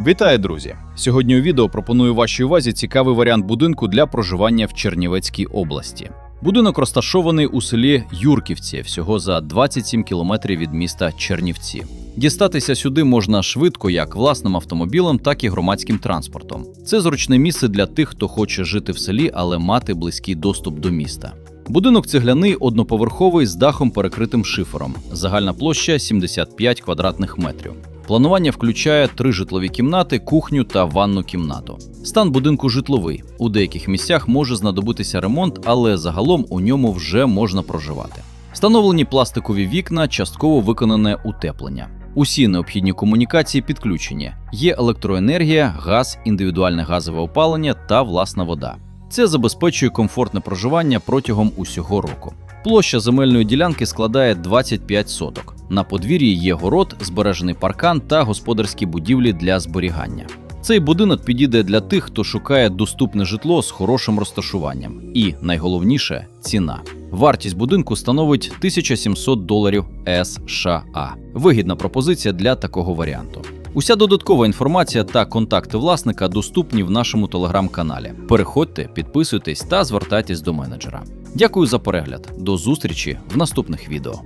Вітаю, друзі! Сьогодні у відео пропоную вашій увазі цікавий варіант будинку для проживання в Чернівецькій області. Будинок розташований у селі Юрківці, всього за 27 кілометрів від міста Чернівці. Дістатися сюди можна швидко як власним автомобілем, так і громадським транспортом. Це зручне місце для тих, хто хоче жити в селі, але мати близький доступ до міста. Будинок цегляний одноповерховий з дахом перекритим шифером. Загальна площа 75 квадратних метрів. Планування включає три житлові кімнати, кухню та ванну кімнату. Стан будинку житловий. У деяких місцях може знадобитися ремонт, але загалом у ньому вже можна проживати. Встановлені пластикові вікна, частково виконане утеплення. Усі необхідні комунікації підключені. Є електроенергія, газ, індивідуальне газове опалення та власна вода. Це забезпечує комфортне проживання протягом усього року. Площа земельної ділянки складає 25 соток. На подвір'ї є город, збережений паркан та господарські будівлі для зберігання. Цей будинок підійде для тих, хто шукає доступне житло з хорошим розташуванням. І найголовніше ціна. Вартість будинку становить 1700 доларів США. Вигідна пропозиція для такого варіанту. Уся додаткова інформація та контакти власника доступні в нашому телеграм-каналі. Переходьте, підписуйтесь та звертайтесь до менеджера. Дякую за перегляд. До зустрічі в наступних відео.